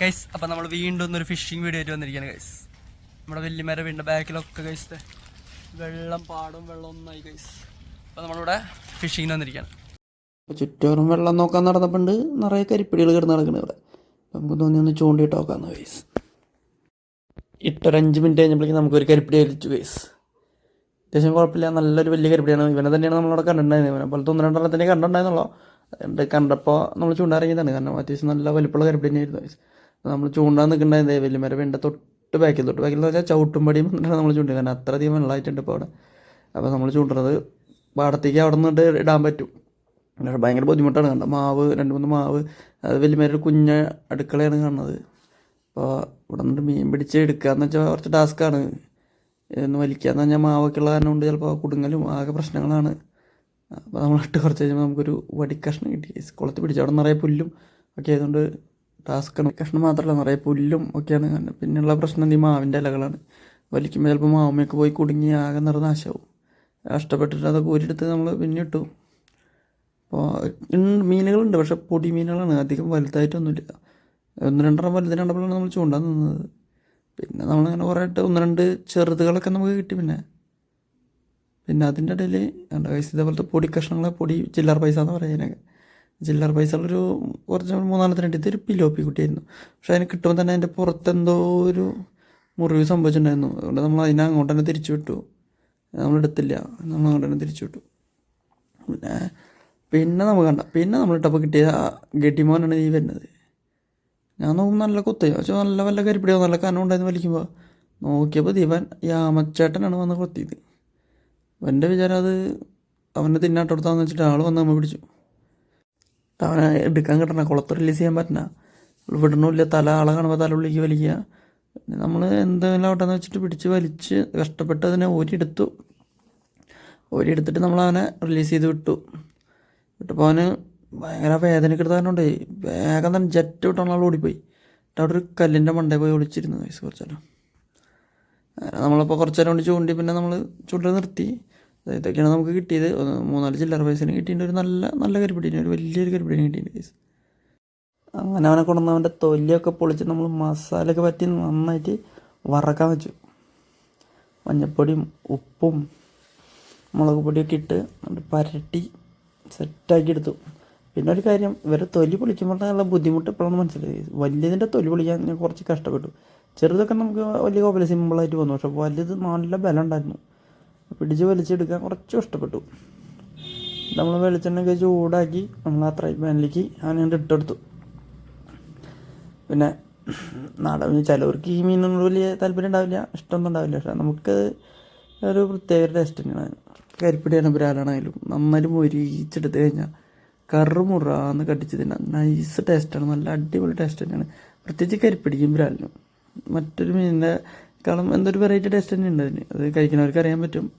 Guys അപ്പൊ നമ്മൾ വീണ്ടും ഒരു ഫിഷിംഗ് വീഡിയോ ആയിട്ട് വന്നിരിക്കുകയാണ് ഗൈസ് നമ്മുടെ വലിയമര വീണ്ട ബാക്കിലൊക്കെ ഗൈസ് വെള്ളം പാടും വെള്ളം ഒന്നായി ഗൈസ് അപ്പൊ നമ്മളിവിടെ ഫിഷിങ്ങിന് വന്നിരിക്കുകയാണ്. ചുറ്റോറും വെള്ളം നോക്കാൻ നടന്നപ്പോണ്ട് നിറയെ കരിപ്പിടികൾ കിടന്ന് നടക്കണ ഇവിടെ. നമുക്ക് തോന്നി ഒന്ന് ചൂണ്ടിയിട്ട് നോക്കാമെന്ന് ഗൈസ് ഇട്ടൊരു അഞ്ച് മിനിറ്റ് കഴിഞ്ഞപ്പോഴേക്കും നമുക്കൊരു കരിപ്പിടി അരിച്ചു ഗൈസ് അത്യാവശ്യം കുഴപ്പമില്ല നല്ലൊരു വലിയ കരിപ്പിടിയാണ്. ഇവനെ തന്നെയാണ് നമ്മളവിടെ കണ്ടിട്ടുണ്ടായിരുന്നത്. ഇവനെ പോലത്തെ ഒന്ന് രണ്ടെണ്ണത്തിനെ കണ്ടിട്ടുണ്ടായിരുന്നുള്ളൂ. അതുകൊണ്ട് കണ്ടപ്പോൾ നമ്മൾ ചൂണ്ടാറിയതാണ് കാരണം അത്യാവശ്യം നല്ല വലിപ്പമുള്ള കരിപ്പിടി തന്നെയായിരുന്നു നമ്മൾ ചൂണ്ടാൻ എന്താ വലിയ മരം വേണ്ട തൊട്ട് ബാക്കിൽ തൊട്ട് ബാക്കിൽ എന്ന് വെച്ചാൽ ചവിട്ടുംപടിയും നമ്മൾ ചൂണ്ടി കാരണം അത്രയധികം വെള്ളമായിട്ടുണ്ട് ഇപ്പോൾ അവിടെ. അപ്പോൾ നമ്മൾ ചൂണ്ടുന്നത് പാടത്തേക്ക് അവിടെ നിന്നിട്ട് ഇടാൻ പറ്റും. പക്ഷേ ഭയങ്കര ബുദ്ധിമുട്ടാണ്. കണ്ടത് മാവ് രണ്ട് മൂന്ന് മാവ്. അത് വലിയ കുഞ്ഞ അടുക്കളയാണ് കാണുന്നത്. അപ്പോൾ ഇവിടെ നിന്നിട്ട് മീൻ പിടിച്ച് എടുക്കുക എന്ന് വെച്ചാൽ കുറച്ച് ടാസ്ക്കാണ് ഇതൊന്ന് വലിക്കാന്ന് പറഞ്ഞാൽ മാവൊക്കെ ഉള്ള കാരണം കൊണ്ട് ചിലപ്പോൾ കുടുങ്ങലും ആകെ പ്രശ്നങ്ങളാണ്. അപ്പോൾ നമ്മളിട്ട് കുറച്ച് കഴിയുമ്പോൾ നമുക്കൊരു വടിക്കഷ്ണം കിട്ടി. കുളത്ത് പിടിച്ചു അവിടെ നിറയെ പുല്ലും ഒക്കെ ആയതുകൊണ്ട് ടാസ്ക്കാണ് കഷ്ണം മാത്രമല്ല നിറയെ പുല്ലും ഒക്കെയാണ് കാണുന്നത്. പിന്നെയുള്ള പ്രശ്നം ഈ മാവിന്റെ ഇലകളാണ്. വലിക്കുമ്പോൾ ചിലപ്പോൾ മാവുമ്മയൊക്കെ പോയി കുടുങ്ങി ആകെ നിറനാശമാവും കഷ്ടപ്പെട്ടിട്ട് അതൊക്കെ ഊരിയെടുത്ത് നമ്മൾ പിന്നെ ഇട്ടു. അപ്പോൾ മീനുകളുണ്ട് പക്ഷെ പൊടി മീനുകളാണ്. അധികം വലുതായിട്ടൊന്നുമില്ല. ഒന്ന് രണ്ടെണ്ണം വലുതിനെ കണ്ടപ്പോഴാണ് നമ്മൾ ചൂണ്ടാൻ നിന്നത്. പിന്നെ നമ്മളങ്ങനെ കുറേ ആയിട്ട് ഒന്ന് രണ്ട് ചെറുതുകളൊക്കെ നമുക്ക് കിട്ടി പിന്നെ. പിന്നെ അതിന്റെ ഇടയിൽ കണ്ട പൈസ ഇതേപോലത്തെ പൊടി കഷ്ണങ്ങളെ പൊടി ചില്ലറ പൈസ എന്ന് പറയുന്നതിനൊക്കെ ചില്ലറ പൈസ ഉള്ളൊരു കുറച്ച് മൂന്നാലത്തിന് ഇട്ട് ഇതൊരു പിലോപ്പി കുട്ടിയായിരുന്നു. പക്ഷെ അതിന് കിട്ടുമ്പോൾ തന്നെ അതിന്റെ പുറത്തെന്തോ ഒരു മുറിവ് സംഭവിച്ചിട്ടുണ്ടായിരുന്നു. അതുകൊണ്ട് നമ്മൾ അതിനെ അങ്ങോട്ട് തന്നെ തിരിച്ചു വിട്ടു. നമ്മളെടുത്തില്ല നമ്മൾ അങ്ങോട്ട് തന്നെ തിരിച്ചു വിട്ടു. പിന്നെ പിന്നെ നമുക്ക് കണ്ട പിന്നെ നമ്മൾ ഇട്ടപ്പോൾ കിട്ടിയ ഗട്ടിമോനാണ് ഈ വരുന്നത്. ഞാൻ നോക്കുമ്പോൾ നല്ല കൊത്തയോ. പക്ഷെ നല്ല വല്ല കരിപ്പിടിയോ നല്ല കനം ഉണ്ടായിരുന്നു വലിക്കുമ്പോൾ നോക്കിയപ്പോൾ ദീപൻ യാമച്ചേട്ടനാണ് വന്ന് കൊത്തിയത്. എന്റെ വിചാരം അത് അവന്റെ തിന്നാട്ടടുത്താന്ന് വെച്ചിട്ട് ആൾ വന്ന് നമ്മൾ പിടിച്ചു. അവനെ എടുക്കാൻ കിട്ടണ കുളത്ത് റിലീസ് ചെയ്യാൻ പറ്റണ. വിടണമില്ല തല ആളെ കാണുമ്പോൾ തല ഉള്ളിലേക്ക് വലിക്കുക. നമ്മൾ എന്തെങ്കിലും ആവട്ടെന്ന് വെച്ചിട്ട് പിടിച്ച് വലിച്ച് കഷ്ടപ്പെട്ട് അതിനെ ഓരിയെടുത്തു ഓരിയെടുത്തിട്ട് നമ്മൾ അവനെ റിലീസ് ചെയ്ത് വിട്ടു. വിട്ടപ്പോൾ അവന് ഭയങ്കര വേദന എടുത്താനുണ്ടേ വേഗം തന്നെ ജെറ്റ് വിട്ടാണ് ആൾ ഓടിപ്പോയി. എന്നിട്ട് അവിടെ ഒരു കല്ലിന്റെ മണ്ടേ പോയി ഒളിച്ചിരുന്നു വയസ്സ് കുറച്ചാലും അങ്ങനെ നമ്മളപ്പോൾ കുറച്ച് നേരം കൊണ്ട് ചൂണ്ടി പിന്നെ നമ്മൾ ചൂണ്ടി നിർത്തി. ഇതൊക്കെയാണ് നമുക്ക് കിട്ടിയത്. മൂന്നാൽ ചില്ലറ പൈസന് കിട്ടിയിട്ടുണ്ട്. ഒരു നല്ല നല്ല കരിപ്പിടീന് ഒരു വലിയൊരു കരിപ്പിടീന് കിട്ടിയിട്ടുണ്ട് അങ്ങനെ അവനെ കൊണ്ടുവന്ന് അവന്റെ തൊലിയൊക്കെ പൊളിച്ച് നമ്മൾ മസാലയൊക്കെ പറ്റി നന്നായിട്ട് വറക്കാൻ വെച്ചു. മഞ്ഞപ്പൊടിയും ഉപ്പും മുളക് പൊടിയൊക്കെ ഇട്ട് പരട്ടി സെറ്റാക്കി എടുത്തു. പിന്നെ ഒരു കാര്യം ഇവരെ തൊലി പൊളിക്കുമ്പോഴുള്ള ബുദ്ധിമുട്ട് ഇപ്പോഴാണ് മനസ്സിലായി വലിയതിന്റെ തൊലി പൊളിക്കാൻ ഞാൻ കുറച്ച് കഷ്ടപ്പെട്ടു. ചെറുതൊക്കെ നമുക്ക് വലിയ കുഴപ്പമില്ല സിമ്പിളായിട്ട് വന്നു. പക്ഷെ വലുത് നല്ല ബലം ഉണ്ടായിരുന്നു. പിടിച്ച് വലിച്ചെടുക്കാൻ കുറച്ച് ഇഷ്ടപ്പെട്ടു നമ്മൾ വെളിച്ചെണ്ണയൊക്കെ ചൂടാക്കി നമ്മൾ ആ ഫ്രൈ പാനിലേക്ക് അങ്ങനെ ഇട്ടെടുത്തു. പിന്നെ നാടൻ ചിലവർക്ക് ഈ മീനൊന്നും വലിയ താല്പര്യം ഉണ്ടാവില്ല ഇഷ്ടമൊന്നും ഉണ്ടാവില്ല. പക്ഷെ നമുക്ക് ഒരു പ്രത്യേക ടേസ്റ്റ് തന്നെയാണ്. കരിപ്പിടിയാണ് ബ്രാലാണെങ്കിലും നന്നായി മൊരിച്ചെടുത്ത് കഴിഞ്ഞാൽ കറുമുറാന്ന് കടിച്ച് തിന്നാം നൈസ് ടേസ്റ്റാണ് നല്ല അടിപൊളി ടേസ്റ്റ് തന്നെയാണ്. പ്രത്യേകിച്ച് കരിപ്പിടിക്കും ബ്രാലിനും മറ്റൊരു മീനിന്റെ കളം എന്തൊരു വെറൈറ്റി ടേസ്റ്റ് തന്നെ ഉണ്ട് അതിന്. അത് കഴിക്കുന്നവർക്ക് അറിയാൻ പറ്റും.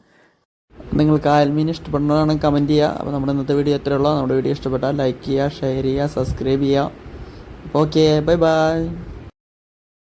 നിങ്ങൾ ആൽമീൻ മീൻ ഇഷ്ടപ്പെടുന്നതാണെങ്കിൽ കമന്റ് ചെയ്യുക. അപ്പോൾ നമ്മുടെ ഇന്നത്തെ വീഡിയോ എത്രയുള്ളൂ നമ്മുടെ വീഡിയോ ഇഷ്ടപ്പെട്ടാൽ ലൈക്ക് ചെയ്യുക ഷെയർ ചെയ്യുക സബ്സ്ക്രൈബ് ചെയ്യുക. Okay bye bye